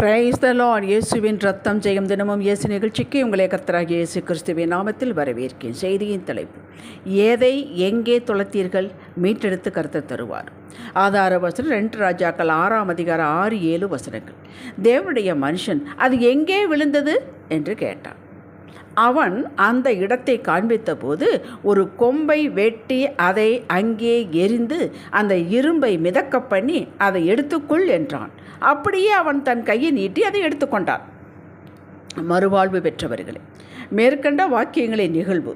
Praise the Lord இயேசுவின் ரத்தம் ஜெயம் தினமும் இயேசு நிகழ்ச்சிக்கு உங்களை கர்த்தராகிய இயேசு கிறிஸ்துவின் நாமத்தில் வரவேற்கிறேன். செய்தியின் தலைப்பு எதை எங்கே துளத்தீர்கள் மீட்டெடுத்து கருத்து தருவார். ஆதார வசனம் ரெண்டு ராஜாக்கள் ஆறாம் அதிகாரம் ஆறு ஏழு வசனங்கள். தேவனுடைய மனுஷன் அது எங்கே விழுந்தது? என்று கேட்டான் அவன் அந்த இடத்தை காண்பித்தபோது ஒரு கொம்பை வெட்டி அதை அங்கே எரிந்து அந்த இரும்பை மிதக்க பண்ணி அதை எடுத்துக்கொள் என்றான். அப்படியே அவன் தன் கையை நீட்டி அதை எடுத்துக்கொண்டான் மறுவாழ்வு பெற்றவர்களே மேற்கண்ட வாக்கியங்களின் நிகழ்வு.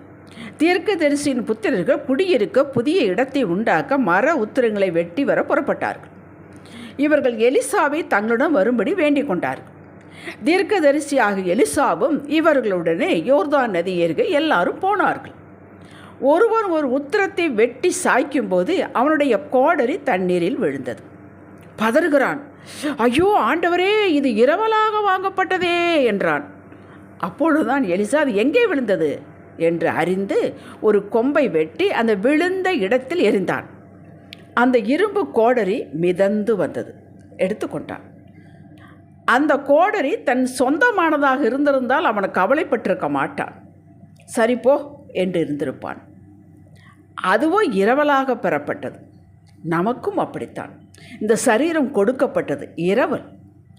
தீர்க்கதரிசியின் புத்திரர்கள் குடியிருக்க புதிய இடத்தை உண்டாக்க மர உத்திரங்களை வெட்டி வர புறப்பட்டார்கள். இவர்கள் எலிசாவை தங்களுடன் வரும்படி வேண்டிக் கொண்டார்கள். தீர்க்கதரிசியாக எலிசாவும் இவர்களுடனே யோர்தான் நதி ஏறுக எல்லாரும் போனார்கள். ஒருவன் ஒரு உத்திரத்தை வெட்டி சாய்க்கும்போது அவனுடைய கோடரி தண்ணீரில் விழுந்தது. பதறுகிறான். ஐயோ ஆண்டவரே இது இரவலாக வாங்கப்பட்டதே என்றான். அப்பொழுதுதான் எலிசா அது எங்கே விழுந்தது? என்று அறிந்து ஒரு கொம்பை வெட்டி அந்த விழுந்த இடத்தில் எரிந்தான் அந்த இரும்பு கோடரி மிதந்து வந்தது. எடுத்துக்கொண்டான். அந்த கோடரி தன் சொந்தமானதாக இருந்திருந்தால் அவன் கவலைப்பட்டிருக்க மாட்டான். சரி போ என்று இருந்திருப்பான். அதுவோ இரவலாக பெறப்பட்டது. நமக்கும் அப்படித்தான். இந்த சரீரம் கொடுக்கப்பட்டது இரவல்.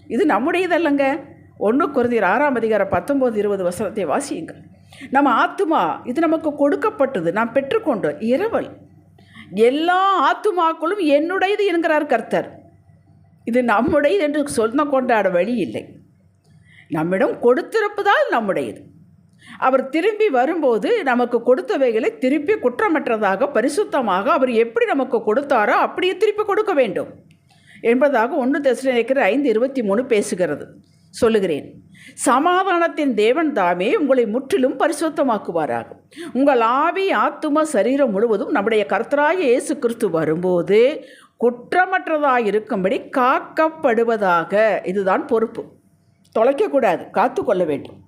இது நம்முடையதல்லங்க. ஒன்று குறைந்தர் ஆறாம் அதிகாரம் பத்தொம்போது இருபது வசனத்தை வாசியுங்கள். நம்ம ஆத்துமா இது நமக்கு கொடுக்கப்பட்டது. நாம் பெற்றுக்கொண்டோம். இரவல். எல்லா ஆத்துமாக்களும் என்னுடையது என்கிறார் கர்த்தர். இது நம்முடையது என்று சொன்ன கொண்டாட வழி இல்லை. நம்மிடம் கொடுத்திருப்பதால் நம்முடையது. அவர் திரும்பி வரும்போது நமக்கு கொடுத்தவைகளை திருப்பி குற்றமற்றதாக பரிசுத்தமாக அவர் எப்படி நமக்கு கொடுத்தாரோ அப்படியே திருப்பி கொடுக்க வேண்டும் என்பதாக ஒன்று தசிலிருக்கிற ஐந்து இருபத்தி மூணு பேசுகிறது. சொல்லுகிறேன் சமாதானத்தின் தேவன் தாமே உங்களை முற்றிலும் பரிசுத்தமாக்குவாராக. உங்கள் ஆவி ஆத்தும சரீரம் முழுவதும் நம்முடைய கர்த்தராய இயேசு கிறிஸ்து வரும்போது குற்றமற்றதாக இருக்கும்படி காக்கப்படுவதாக இதுதான் பொறுப்பு. தொலைக்கக்கூடாது காத்து கொள்ள வேண்டும்.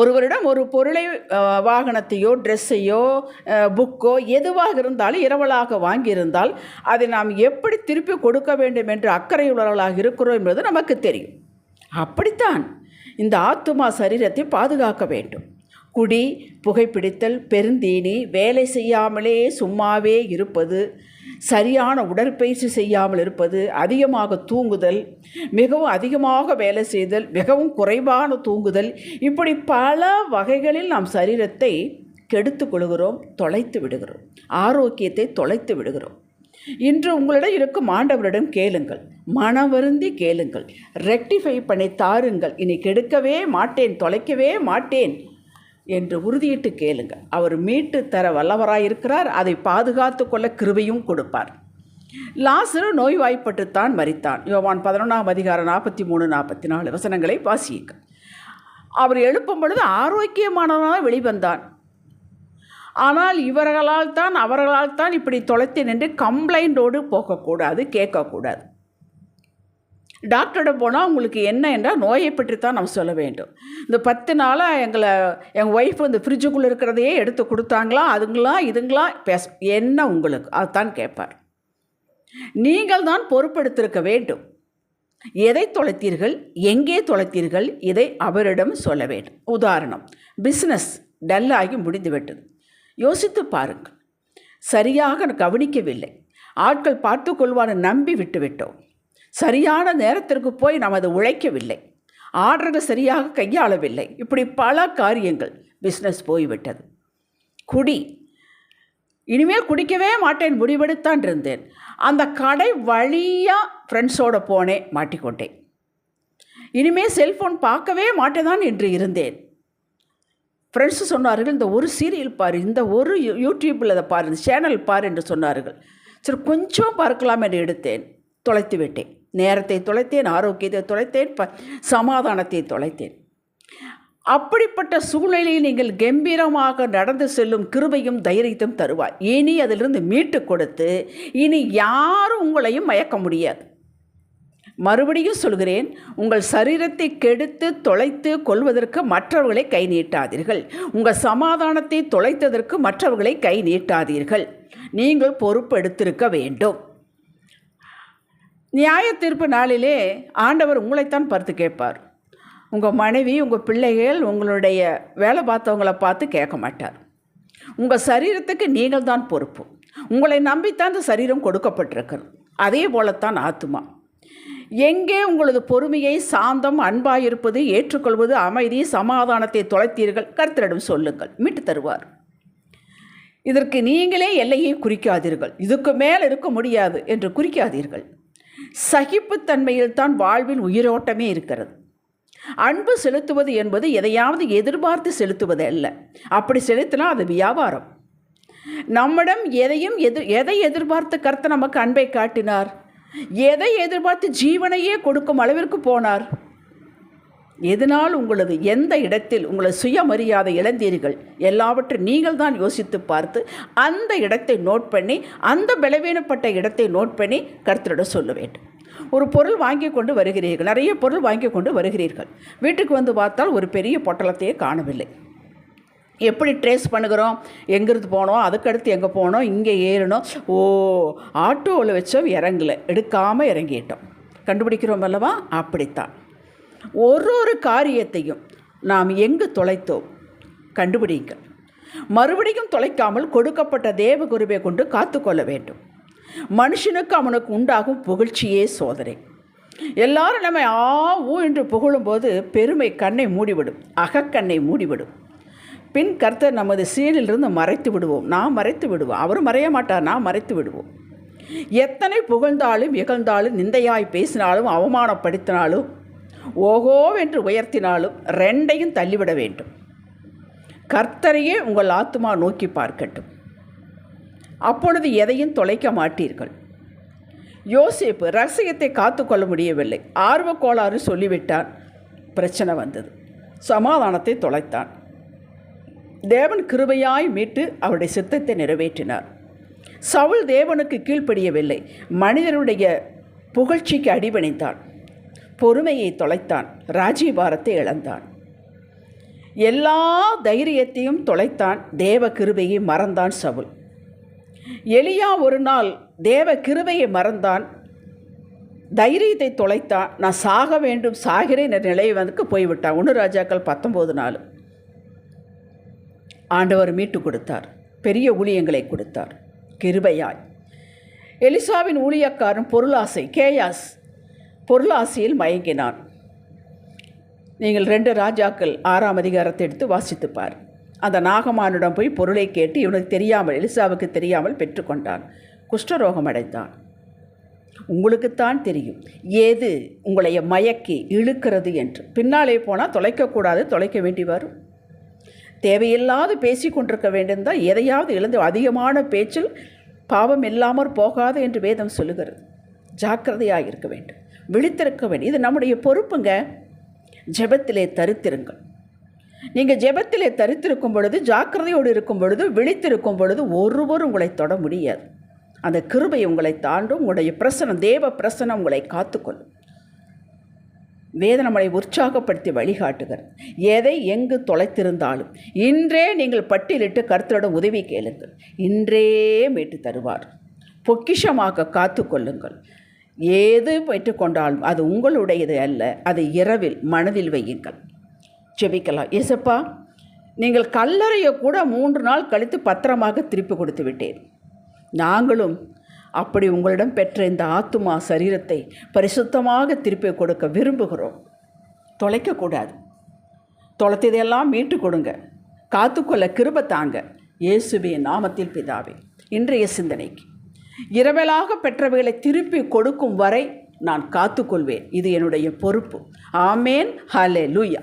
ஒருவரிடம் ஒரு பொருளை வாகனத்தையோ ட்ரெஸ்ஸையோ புக்கோ எதுவாக இருந்தாலும் இரவலாக வாங்கியிருந்தால் அதை நாம் எப்படி திருப்பி கொடுக்க வேண்டும் என்று அக்கறையுள்ளவர்களாக இருக்கிறோம் என்பது நமக்கு தெரியும். அப்படித்தான் இந்த ஆத்துமா சரீரத்தை பாதுகாக்க வேண்டும். குடி புகைப்பிடித்தல் பெருந்தீனி வேலை செய்யாமலே சும்மாவே இருப்பது சரியான உடற்பயிற்சி செய்யாமல் இருப்பது அதிகமாக தூங்குதல் மிகவும் அதிகமாக வேலை செய்தல் மிகவும் குறைவான தூங்குதல் இப்படி பல வகைகளில் நாம் சரீரத்தை கெடுத்து கொள்கிறோம் தொலைத்து விடுகிறோம். ஆரோக்கியத்தை தொலைத்து விடுகிறோம். இன்று உங்களிடம் இருக்கும் ஆண்டவரிடம் கேளுங்கள் மனவருந்தி கேளுங்கள். ரெக்டிஃபை பண்ணி தாருங்கள். இனி கெடுக்கவே மாட்டேன் தொலைக்கவே மாட்டேன். என்று உறுதியிட்டு கேளுங்க. அவர் மீட்டு தர வல்லவராயிருக்கிறார். அதை பாதுகாத்து கொள்ள கிருபையும் கொடுப்பார். லாசரு நோய்வாய்ப்பட்டுத்தான் மறித்தான் யோவான் பதினொன்றாம் அதிகாரம் நாற்பத்தி மூணு நாற்பத்தி நாலு வசனங்களை வாசியுங்க அவர் எழுப்பும் பொழுது ஆரோக்கியமானவனாக வெளிவந்தான். ஆனால் இவர்களால் தான் அவர்களால் தான் இப்படி தொலைத்து நின்று கம்ப்ளைண்டோடு போகக்கூடாது கேட்கக்கூடாது. டாக்டரிடம் போனால் உங்களுக்கு என்ன என்றால் நோயை பற்றி தான் நம்ம சொல்ல வேண்டும். இந்த பத்து நாளாக எங்களை எங்கள் ஒய்ஃப் இந்த ஃப்ரிட்ஜுக்குள்ளே இருக்கிறதையே எடுத்து கொடுத்தாங்களா அதுங்களா இதுங்களா பேச என்ன உங்களுக்கு? அதுதான் கேட்பார். நீங்கள் தான் பொறுப்படுத்திருக்க வேண்டும். எதை தொலைத்தீர்கள் எங்கே தொலைத்தீர்கள் இதை அவரிடம் சொல்ல வேண்டும். உதாரணம் பிஸ்னஸ் டல்லாகி முடிந்துவிட்டது யோசித்து பாருங்கள். சரியாக கவனிக்கவில்லை. ஆட்கள் பார்த்து கொள்வான்னு நம்பி விட்டுவிட்டோம் சரியான நேரத்திற்கு போய் நாம் அதை உழைக்கவில்லை. ஆர்டர்கள் சரியாக கையாளவில்லை. இப்படி பல காரியங்கள் பிஸ்னஸ் போய்விட்டது. குடி. இனிமேல் குடிக்கவே மாட்டேன் முடிவெடுத்தான் இருந்தேன். அந்த கடை வழியாக ஃப்ரெண்ட்ஸோடு போனேன் மாட்டிக்கொண்டேன். இனிமேல் செல்ஃபோன் பார்க்கவே மாட்டேதான் என்று இருந்தேன். ஃப்ரெண்ட்ஸு சொன்னார்கள் இந்த ஒரு சீரியல் பாரு இந்த ஒரு யூடியூப்பில் அதை பாரு இந்த சேனல் பாரு என்று சொன்னார்கள். சரி கொஞ்சம் பார்க்கலாம் என்று எடுத்தேன். தொலைத்து விட்டேன். நேரத்தை தொலைத்தேன் ஆரோக்கியத்தை தொலைத்தேன் ப சமாதானத்தை தொலைத்தேன். அப்படிப்பட்ட சூழ்நிலையில் நீங்கள் கம்பீரமாக நடந்து செல்லும் கிருபையும் தைரியத்தையும் தருவார் இனி அதிலிருந்து மீட்டு கொடுத்து இனி யாரும் உங்களையும் மயக்க முடியாது. மறுபடியும் சொல்கிறேன் உங்கள் சரீரத்தை கெடுத்து தொலைத்து கொள்வதற்கு மற்றவர்களை கை நீட்டாதீர்கள். உங்கள் சமாதானத்தை தொலைத்ததற்கு மற்றவர்களை கை நீட்டாதீர்கள். நீங்கள் பொறுப்பெடுத்திருக்க வேண்டும். நியாய தீர்ப்பு நாளிலே ஆண்டவர் உங்களைத்தான் பார்த்து கேட்பார். உங்கள் மனைவி உங்கள் பிள்ளைகள் உங்களுடைய வேலை பார்த்தவங்கள பார்த்து கேட்க மாட்டார். உங்கள் சரீரத்துக்கு நீங்கள் தான் பொறுப்பு. உங்களை நம்பித்தான் இந்த சரீரம் கொடுக்கப்பட்டிருக்கிறது. அதே போலத்தான் ஆத்துமா. எங்கே உங்களது பொறுமையை சாந்தம் அன்பாயிருப்பது ஏற்றுக்கொள்வது அமைதி சமாதானத்தை தொலைத்தீர்கள் கருத்தரிடம் சொல்லுங்கள் மீட்டு தருவார். இதற்கு நீங்களே எல்லையை குறிக்காதீர்கள். இதுக்கு மேல் இருக்க முடியாது என்று குறிக்காதீர்கள். சகிப்புத்தன்மையில் தான் வாழ்வில் உயிரோட்டமே இருக்கிறது. அன்பு செலுத்துவது என்பது எதையாவது எதிர்பார்த்து செலுத்துவது அல்ல. அப்படி செலுத்தினா அது வியாபாரம். நம்மிடம் எதையும் எதிர் எதை எதிர்பார்த்து கர்த்த நமக்கு அன்பை காட்டினார்? எதை எதிர்பார்த்து ஜீவனையே கொடுக்கும் அளவிற்கு போனார்? எதனால் உங்களது எந்த இடத்தில் உங்களது சுயமரியாதை இழந்தீர்கள்? எல்லாவற்றையும் நீங்கள் தான் யோசித்து பார்த்து அந்த இடத்தை நோட் பண்ணி அந்த பலவீனப்பட்ட இடத்தை நோட் பண்ணி கருத்தரிடம் சொல்ல வேண்டும் ஒரு பொருள் வாங்கி கொண்டு வருகிறீர்கள். நிறைய பொருள் வாங்கி கொண்டு வருகிறீர்கள். வீட்டுக்கு வந்து பார்த்தால் ஒரு பெரிய பொட்டலத்தையே காணவில்லை. எப்படி ட்ரேஸ் பண்ணுகிறோம்? எங்கிருந்து போனோம்? அதுக்கடுத்து எங்கே போனோம்? இங்கே ஏறணும் ஓ ஆட்டோவில் வச்சோம் இறங்கலை. எடுக்காமல் இறங்கிட்டோம். கண்டுபிடிக்கிறோம் அல்லவா? அப்படித்தான். ஒரு ஒரு காரியத்தையும் நாம் எங்கு தொலைத்தோம்? கண்டுபிடிங்கள் மறுபடியும் தொலைக்காமல் கொடுக்கப்பட்ட தேவகுருவை கொண்டு காத்துக்கொள்ள வேண்டும். மனுஷனுக்கு அவனுக்கு உண்டாகும் புகழ்ச்சியே சோதனை. எல்லாரும் நம்மை ஆ ஊ என்று புகழும்போது பெருமை கண்ணை மூடிவிடும் அகக்கண்ணை மூடிவிடும். பின் கர்த்தர் நமது சீனிலிருந்து மறைத்து விடுவோம். நான் மறைத்து விடுவோம். அவர் மறைய மாட்டார். நான் மறைத்து விடுவோம். எத்தனை புகழ்ந்தாலும் இகழ்ந்தாலும் நிந்தையாய் பேசினாலும் அவமானப்படுத்தினாலும் ஓகோவென்று உயர்த்தினாலும் ரெண்டையும் தள்ளிவிட வேண்டும். கர்த்தரையே உங்கள் ஆத்மா நோக்கி பார்க்கட்டும். அப்பொழுது எதையும் தொலைக்க மாட்டீர்கள். யோசிப்பு ரகசியத்தை காத்துக்கொள்ள முடியவில்லை. ஆர்வ கோளாறு சொல்லிவிட்டான். பிரச்சனை வந்தது. சமாதானத்தை தொலைத்தான். தேவன் கிருபையாய் மீட்டு அவருடைய சித்தத்தை நிறைவேற்றினார். சவுல் தேவனுக்கு கீழ்ப்படியவில்லை. மனிதனுடைய புகழ்ச்சிக்கு அடிபணிந்தான். பொறுமையை தொலைத்தான். ராஜீபாரத்தை இழந்தான். எல்லா தைரியத்தையும் தொலைத்தான். தேவ கிருபையை மறந்தான் சவுல். எலியா ஒரு நாள் தேவ கிருபையை மறந்தான். தைரியத்தை தொலைத்தான். நான் சாக வேண்டும் சாகிறேன் என்ற நிலையை வந்து போய்விட்டான். ஒன்று ராஜாக்கள் பத்தொம்போது நாள் ஆண்டவர் மீட்டு கொடுத்தார். பெரிய ஊழியங்களை கொடுத்தார். கிருபையாய். எலிசாவின் ஊழியக்காரன் பொருளாசை கேயாஸ். பொருளாசையில் மயங்கினான். நீங்கள் ரெண்டு ராஜாக்கள் ஆறாம் அதிகாரத்தை எடுத்து வாசித்துப்பார். அந்த நாகமானிடம் போய் பொருளை கேட்டு இவனுக்கு தெரியாமல் எலிசாவுக்கு தெரியாமல் பெற்றுக்கொண்டான். குஷ்டரோகம் அடைந்தான். உங்களுக்குத்தான் தெரியும் ஏது உங்களை மயக்கி இழுக்கிறது என்று. பின்னாலே போனால் தொலைக்கக்கூடாது தொலைக்க வேண்டி வரும். தேவையில்லாது பேசி கொண்டிருக்க வேண்டியிருந்தால் எதையாவது இழந்து அதிகமான பேச்சில் பாவம் இல்லாமற் போகாது என்று வேதம் சொல்லுகிறது. ஜாக்கிரதையாக இருக்க வேண்டும். விழித்திருக்க வேண்டும் இது நம்முடைய பொறுப்புங்க. ஜெபத்திலே தரித்திருங்கள். நீங்கள் ஜெபத்திலே தரித்திருக்கும் பொழுது ஜாக்கிரதையோடு இருக்கும் பொழுது விழித்திருக்கும் பொழுது ஒருவரும் உங்களை தொட முடியாது. அந்த கிருபை உங்களை தாண்டும் உங்களுடைய பிரசனம் தேவ பிரசனம் உங்களை காத்துக்கொள்ளும். வேதனமலை உற்சாகப்படுத்தி வழிகாட்டுகிறது. எதை எங்கு தொலைத்திருந்தாலும் இன்றே நீங்கள் பட்டியலிட்டு கருத்தரிடம் உதவி கேளுங்கள். இன்றே மீட்டு தருவார். பொக்கிஷமாக காத்து கொள்ளுங்கள் ஏது பெற்றுக்கொண்டாலும் அது உங்களுடையது அல்ல அது இரவில் மனதில் வையுங்கள். ஜெபிக்கலாம். ஏசப்பா நீங்கள் கல்லறையை கூட மூன்று நாள் கழித்து பத்திரமாக திருப்பி கொடுத்து விட்டேன். நாங்களும் அப்படி உங்களிடம் பெற்ற இந்த ஆத்துமா சரீரத்தை பரிசுத்தமாக திருப்பி கொடுக்க விரும்புகிறோம். தொலைக்கக்கூடாது தொலைத்ததையெல்லாம் மீட்டு கொடுங்க. காத்துக்கொள்ள கிருப தாங்க. இயேசுவின் நாமத்தில் பிதாவே இன்றைய சிந்தனைக்கு. இரவலாக பெற்றவைகளை திருப்பி கொடுக்கும் வரை நான் காத்துக்கொள்வேன். இது என்னுடைய பொறுப்பு. ஆமேன். ஹலே லூயா